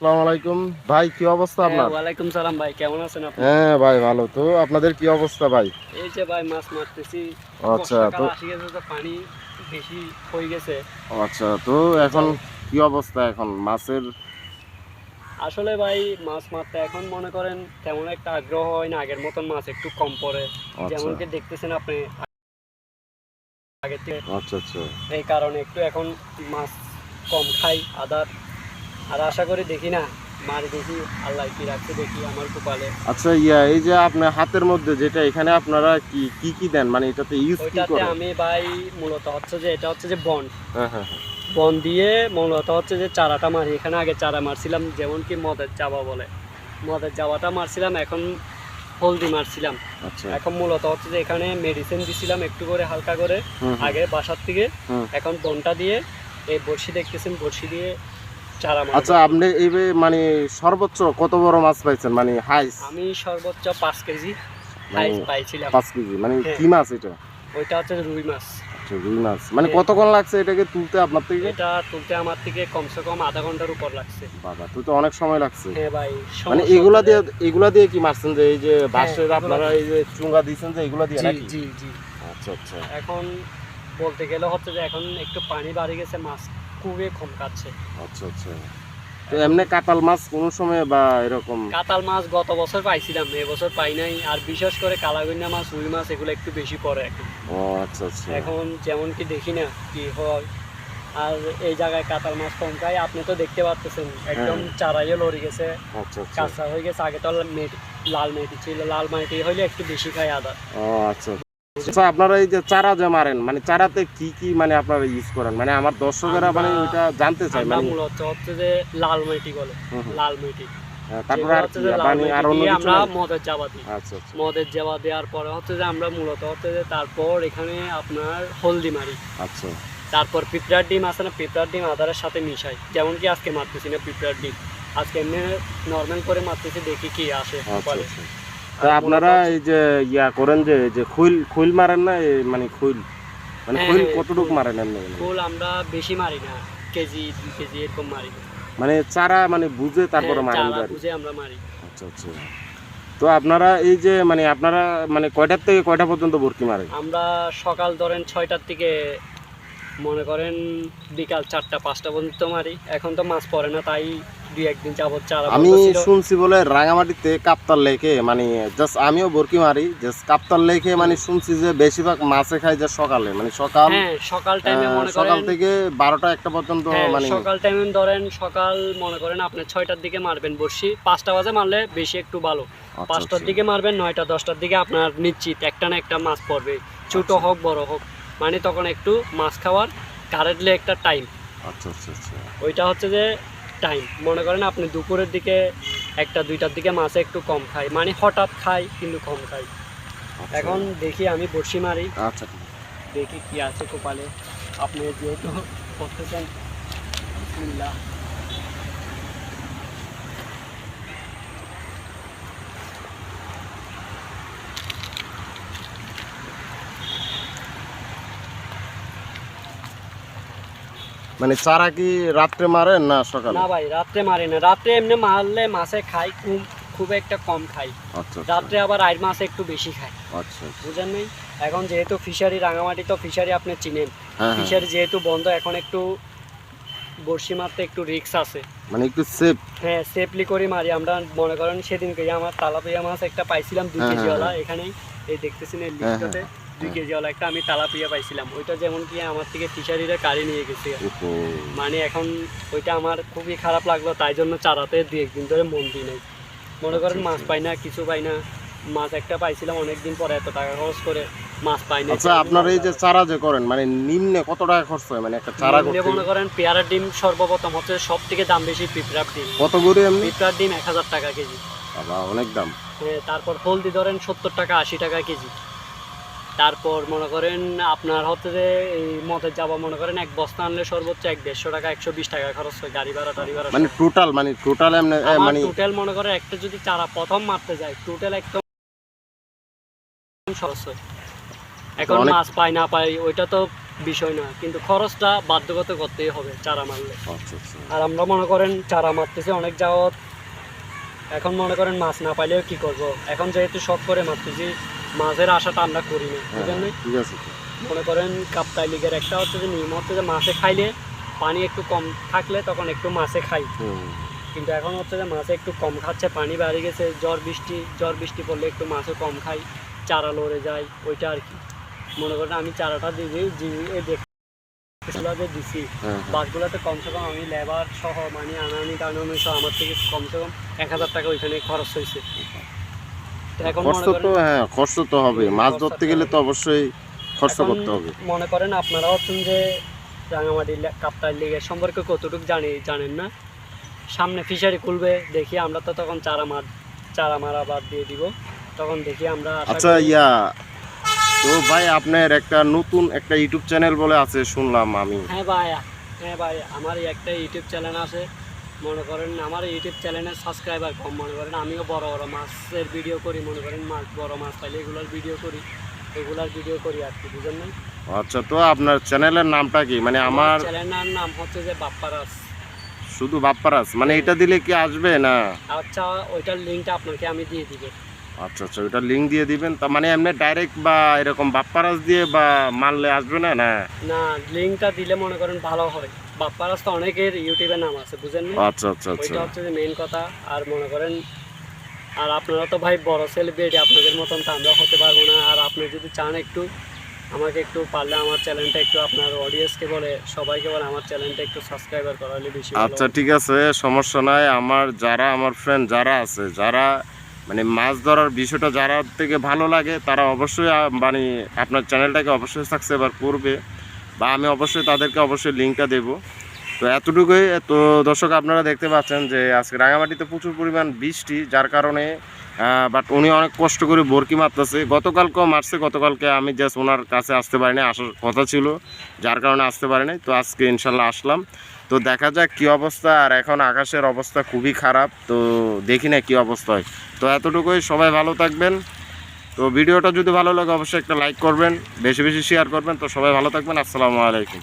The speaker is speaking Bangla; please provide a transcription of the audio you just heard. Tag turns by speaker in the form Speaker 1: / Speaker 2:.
Speaker 1: আসসালামু আলাইকুম। ভাই কি অবস্থা আপনার?
Speaker 2: হ্যাঁ, ওয়ালাইকুম সালাম ভাই কেমন আছেন আপনি?
Speaker 1: হ্যাঁ ভাই ভালো। তো আপনাদের কি অবস্থা ভাই?
Speaker 2: এই যে ভাই মাছ মারতেছি।
Speaker 1: আচ্ছা তো
Speaker 2: বর্ষাকাল আসি গেছে তো পানি বেশি হয়ে গেছে।
Speaker 1: আচ্ছা তো এখন কি অবস্থা এখন? মাছের
Speaker 2: আসলে ভাই মাছ মারতে এখন মনে করেন তেমন একটা আগ্রহ হয় না আগের মতন মাছ একটু কম পড়ে।
Speaker 1: আচ্ছা।
Speaker 2: যেমন কি দেখতেছেন আপনি
Speaker 1: আচ্ছা আচ্ছা।
Speaker 2: এই কারণে একটু এখন মাছ কম খাই আদার আর আশা করি দেখি না মারি দেখি আল্লাহ কি রাখছে দেখি আমার কপালে।
Speaker 1: আচ্ছা ইয়া এই যে আপনার হাতের মধ্যে যেটা এখানে আপনারা কি কি কি দেন? মানে এটাতে ইউজ কি করেন?
Speaker 2: আমি ভাই মূলত হচ্ছে যে এটা হচ্ছে যে বন্ড
Speaker 1: হ্যাঁ হ্যাঁ হ্যাঁ।
Speaker 2: বন দিয়ে মূলত হচ্ছে যে চারাটা মারি। এখানে আগে চারা মারছিলাম যেমন কি মদের চাবা বলে। মদের চাবাটা মারছিলাম এখন হলদি মারছিলাম।
Speaker 1: আচ্ছা।
Speaker 2: এখন মূলত হচ্ছে যে এখানে মেডিসিন দিছিলাম একটু করে হালকা করে আগে বাসার থেকে। এখন বনটা দিয়ে এই বড়শি দেখতেছেন বড়শি দিয়ে।
Speaker 1: আচ্ছা আপনি এই মানে সর্বোচ্চ কত বড় মাছ পাইছেন? মানে হাইস
Speaker 2: আমি সর্বোচ্চ পাঁচ কেজি
Speaker 1: মানে
Speaker 2: হাইস পাইছিলাম।
Speaker 1: পাঁচ কেজি মানে
Speaker 2: হ্যাঁ।
Speaker 1: কি মাছ এটা?
Speaker 2: ওইটা হচ্ছে রুই মাছ।
Speaker 1: আচ্ছা রুই মাছ। মানে
Speaker 2: হ্যাঁ।
Speaker 1: কতক্ষণ লাগছে এটাকে তুলতে আপনার থেকে?
Speaker 2: এটা তুলতে আমার থেকে কমসে কম আধা ঘণ্টার উপর লাগছে।
Speaker 1: বাবা তুই তো অনেক সময় লাগছে।
Speaker 2: হ্যাঁ ভাই
Speaker 1: মানে এগুলা দিয়ে এগুলা দিয়ে কি মারছেন যে এই যে বাঁশের আপনারা এই যে চুঙ্গা দিয়েছেন যে এগুলা দিয়ে নাকি?
Speaker 2: জি জি।
Speaker 1: আচ্ছা আচ্ছা।
Speaker 2: এখন বলতে গেলে হচ্ছে যে এখন একটু পানি বাড়ি গেছে মাছ খুবই কম কাটছে
Speaker 1: আচ্ছা আচ্ছা। তো এমনি কাতাল মাছ কোনো সময় বা এরকম?
Speaker 2: কাতাল মাছ গত বছর পাইছিলাম এবছর পাই নাই। আর বিশেষ করে কালাগন্যা মাছ রুই মাছ এগুলো একটু বেশি পড়ে এখন।
Speaker 1: ও আচ্ছা আচ্ছা।
Speaker 2: এখন যেমন কি দেখি না কি হয় আর এই জায়গায় কাতাল মাছ কম খাই আপনি তো দেখতে পাচ্ছেন একদম
Speaker 1: হ্যাঁ।
Speaker 2: চারাইয়ে লড়ে গেছে
Speaker 1: আচ্ছা আচ্ছা।
Speaker 2: কাঁচা হয়ে গেছে। আগে তো লাল মেটি ছিল লাল মাটি হইলে একটু বেশি খাই আদা।
Speaker 1: ও আচ্ছা। আচ্ছা আপনারা এই যে চারা যে মারেন মানে চারাতে কি কি মানে আপনারা ইউজ করেন? মানে আমার দর্শকেরা মানে ওইটা জানতে চাই মানে
Speaker 2: মূলত হচ্ছে যে লাল মাটি বলে। লাল মাটি।
Speaker 1: হ্যাঁ, আর কি মানে আর অন্য কিছু
Speaker 2: আমরা মদের জাবা দিই।
Speaker 1: আচ্ছা আচ্ছা।
Speaker 2: মদের জাবা দেওয়ার পরে হচ্ছে যে আমরা মূলত হচ্ছে যে তারপর এখানে আপনার হলদি মারি।
Speaker 1: আচ্ছা।
Speaker 2: তারপর পিঁপড়ার ডিম আছে না পিঁপড়ার ডিম আদারের সাথে মিশাই। যেমন কি আজকে মারতেছি না পিঁপড়ার ডিম। আজকে এমনি নর্মাল করে মারতেছি দেখি কি আসে।
Speaker 1: আচ্ছা। তা আপনারা এই যে ইয়া করেন যে এই যে খুইল খুইল মারেন না মানে খুইল? মানে খুইল
Speaker 2: হ্যাঁ,
Speaker 1: কতটুকু মারেন এমনি
Speaker 2: ফুল আমরা বেশি মারি না কেজি দুই কেজি এরকম মারি।
Speaker 1: মানে চারা মানে বুঝে তারপরে
Speaker 2: হ্যাঁ,
Speaker 1: মারেন আর কি।
Speaker 2: বুঝে আমরা মারি।
Speaker 1: আচ্ছা আচ্ছা। তো আপনারা এই যে মানে আপনারা মানে কয়টার থেকে কয়টা পর্যন্ত ভর্তি মারেন?
Speaker 2: আমরা সকাল ধরেন ছয়টার থেকে মনে করেন বিকাল চারটা পাঁচটা পর্যন্ত মারি এখন তো মাছ পড়ে না তাই দুই একদিন যাবত চারা
Speaker 1: আমি শুনছি বলে রাঙামাটিতে কাপ্তার লেকে মানে জাস্ট আমিও বরকি মারি জাস্ট কাপ্তার লেকে মানে শুনছি যে বেশিরভাগ মাছে খাই যে সকালে মানে সকাল
Speaker 2: হ্যাঁ সকাল টাইমে মনে
Speaker 1: সকাল
Speaker 2: করেন
Speaker 1: থেকে বারোটা একটা পর্যন্ত
Speaker 2: হ্যাঁ,
Speaker 1: মানে
Speaker 2: সকাল টাইমে ধরেন সকাল মনে করেন আপনি ছয়টার দিকে মারবেন বর্ষি পাঁচটা বাজে মারলে বেশি একটু ভালো
Speaker 1: আচ্ছা,
Speaker 2: পাঁচটার
Speaker 1: আচ্ছা।
Speaker 2: দিকে মারবেন নয়টা দশটার দিকে আপনার নিশ্চিত একটা না একটা মাছ পড়বে ছোট
Speaker 1: আচ্ছা।
Speaker 2: হোক বড় হোক মানে তখন একটু মাছ খাওয়ার কারেন্টলি একটা টাইম
Speaker 1: আচ্ছা আচ্ছা আচ্ছা।
Speaker 2: ওইটা হচ্ছে যে টাইম মনে করেন আপনি দুপুরের দিকে একটা দুইটার দিকে মাছে একটু কম খাই। মানে হঠাৎ খাই কিন্তু কম খাই।
Speaker 1: আচ্ছা।
Speaker 2: এখন দেখি আমি বসি মারি।
Speaker 1: আচ্ছা
Speaker 2: দেখি কি আছে কপালে। আপনি যেহেতু করতেছেন বিসমিল্লাহ।
Speaker 1: মানে চারা কি রাত্রে মারেন না সকালে?
Speaker 2: না ভাই রাত্রে মারি না। রাত্রে এমনি মারলে মাছে খাই খুব খুব একটা কম খাই।
Speaker 1: আচ্ছা আচ্ছা।
Speaker 2: রাত্রে আবার আইর মাছ একটু বেশি খাই।
Speaker 1: আচ্ছা আচ্ছা।
Speaker 2: বুঝেন নেই? এখন যেহেতু ফিশারি রাঙামাটি তো ফিশারি আপনি চিনেন।
Speaker 1: হ্যাঁ হ্যাঁ।
Speaker 2: ফিশারি যেহেতু বন্ধ এখন একটু বড়শি মারতে একটু রিক্স আছে।
Speaker 1: মানে একটু সেফ
Speaker 2: হ্যাঁ সেফলি করে মারি। আমরা মনে করেন সেদিনকে আমার তালাপিয়া মাছ একটা পাইছিলাম দুই কেজিওয়ালা
Speaker 1: হ্যাঁ,
Speaker 2: এখানেই। এই দেখতেছেন এই
Speaker 1: হ্যাঁ,
Speaker 2: লিস্টটাতে। দুই কেজিওয়ালা একটা আমি তালাপিয়া পাইছিলাম। ওইটা যেমন কি আমার থেকে ফিশারিরা কাড়ি নিয়ে গেছে। মানে এখন ওইটা আমার খুবই খারাপ লাগল তাই জন্য চারাতে দুই একদিন ধরে মন দিই নাই। মনে করেন
Speaker 1: আচ্ছা,
Speaker 2: মাছ
Speaker 1: আচ্ছা।
Speaker 2: পাই না কিছু পাই না। মাছ একটা পাইছিলাম অনেকদিন পরে এত টাকা খরচ করে মাছ পাই না
Speaker 1: আচ্ছা আপনার এই যে চারা যে করেন মানে নিম্নে কত টাকা খরচ হয়? মানে একটা চারা করতে
Speaker 2: মনে করেন পেয়ারার ডিম সর্বপ্রথম হচ্ছে সব থেকে দাম বেশি পিঁপড়ার ডিম।
Speaker 1: কত করে এমনি?
Speaker 2: পিঁপড়ার ডিম এক হাজার টাকা কেজি।
Speaker 1: বাবা অনেক দাম।
Speaker 2: হ্যাঁ, তারপর হলদি ধরেন সত্তর টাকা আশি টাকা কেজি। তারপর মনে করেন আপনার হচ্ছে যে এই মদের যাবা মনে করেন এক বস্তা আনলে সর্বোচ্চ এক দেড়শো টাকা একশো বিশ টাকা খরচ হয় গাড়ি ভাড়া টাড়ি ভাড়া
Speaker 1: মানে টোটাল মানে টোটাল মানে
Speaker 2: টোটাল মনে করেন একটা যদি চারা প্রথম মারতে যায় টোটাল একদম খরচ হয়। এখন মাছ পাই না পাই ওইটা তো বিষয় না কিন্তু খরচটা বাধ্যগত করতেই হবে চারা মারলে।
Speaker 1: আচ্ছা আচ্ছা।
Speaker 2: আর আমরা মনে করেন চারা মারতেছি অনেক যাওয়াত। এখন মনে করেন মাছ না পাইলেও কি করব? এখন যেহেতু শখ করে মারতেছি মাছের আশাটা আমরা করি না
Speaker 1: হ্যাঁ? ঠিক আছে
Speaker 2: মনে করেন কাপ্তাই লিগের একটা হচ্ছে যে নিয়ম হচ্ছে যে মাছে খাইলে পানি একটু কম থাকলে তখন একটু মাছে খাই। কিন্তু এখন হচ্ছে যে মাছে একটু কম খাচ্ছে পানি বাড়ি গেছে জ্বর বৃষ্টি জ্বর বৃষ্টি পড়লে একটু মাছে কম খাই চারা লড়ে যায় ওইটা আর কি। মনে করেন আমি চারাটা দিবি যে দেখছিল যে দিছি।
Speaker 1: হ্যাঁ, হ্যাঁ।
Speaker 2: বাসগুলোতে কমসে কম আমি লেবার সহ মানে আনানি টানানি সহ আমার থেকে কমসে কম এক হাজার টাকা ওইখানে খরচ হয়েছে। এখন
Speaker 1: খরচ তো হ্যাঁ খরচ তো হবে। মাছ ধরতে গেলে তো অবশ্যই খরচ করতে হবে।
Speaker 2: মনে করেন আপনারা হচ্ছেন যে রাঙামাটি লে- লিগের সম্পর্কে কতটুকু জানি জানেন না। সামনে ফিশারি খুলবে দেখি আমরা তো তখন চারা মার চারা মারা বাদ দিয়ে দিব। তখন দেখি আমরা
Speaker 1: আচ্ছা ইয়া তো ভাই আপনার একটা নতুন একটা ইউটিউব চ্যানেল বলে আছে শুনলাম আমি।
Speaker 2: হ্যাঁ ভাই হ্যাঁ ভাই আমার একটা ইউটিউব চ্যানেল আছে। মনে করেন আমার ইউটিউব চ্যানেলের সাবস্ক্রাইবার কম মনে করেন আমিও বড় বড় মাছের ভিডিও করি মনে করেন মাছ বড় মাছ পাইলে এগুলোর ভিডিও করি এগুলার ভিডিও করি আর কি বুঝেন না
Speaker 1: আচ্ছা তো আপনার চ্যানেলের নামটা কি? মানে আমার
Speaker 2: চ্যানেলের নাম হচ্ছে যে বাপ্পারাস।
Speaker 1: শুধু বাপ্পারাস? মানে এটা দিলে কি আসবে না?
Speaker 2: আচ্ছা ওইটার লিঙ্কটা আপনাকে আমি দিয়ে দিব।
Speaker 1: আচ্ছা আচ্ছা ওটা লিঙ্ক দিয়ে দিবেন? তা মানে এমনি ডাইরেক্ট বা এরকম বাপ্পারাস দিয়ে বা মারলে আসবে না না?
Speaker 2: না লিঙ্কটা দিলে মনে করেন ভালো হয়। বাপ্পারাস তো অনেকের ইউটিউবে নাম আছে বুঝেন না?
Speaker 1: আচ্ছা আচ্ছা আচ্ছা।
Speaker 2: ওইটা হচ্ছে যে মেইন কথা আর মনে করেন আর আপনারা তো ভাই বড় সেলিব্রিটি আপনাদের মতন তো আমরা হতে পারব না। আর আপনি যদি চান একটু আমাকে একটু পারলে আমার চ্যানেলটা একটু আপনার অডিয়েন্সকে বলে সবাইকে বলে আমার চ্যানেলটা একটু সাবস্ক্রাইবার করালে বেশি
Speaker 1: আচ্ছা ঠিক আছে সমস্যা নাই। আমার যারা আমার ফ্রেন্ড যারা আছে যারা মানে মাছ ধরার বিষয়টা যারা থেকে ভালো লাগে তারা অবশ্যই মানে আপনার চ্যানেলটাকে অবশ্যই সাবস্ক্রাইবার করবে। বা আমি অবশ্যই তাদেরকে অবশ্যই লিঙ্কটা দেবো। তো এতটুকুই, তো দর্শক আপনারা দেখতে পাচ্ছেন যে আজকে রাঙামাটিতে প্রচুর পরিমাণ বৃষ্টি, যার কারণে বাট উনি অনেক কষ্ট করে বরকি মারতেছে। গতকালকেও মারছে, গতকালকে আমি জাস্ট ওনার কাছে আসতে পারিনি, আসার কথা ছিল, যার কারণে আসতে পারিনি। তো আজকে ইনশাল্লাহ আসলাম। তো দেখা যাক কি অবস্থা, আর এখন আকাশের অবস্থা খুবই খারাপ, তো দেখি না কী অবস্থা হয়। তো এতটুকুই, সবাই ভালো থাকবেন। তো ভিডিওটা যদি ভালো লাগে, অবশ্যই একটা লাইক করবেন, বেশি বেশি শেয়ার করবেন। তো সবাই ভালো থাকবেন, আসসালামু আলাইকুম।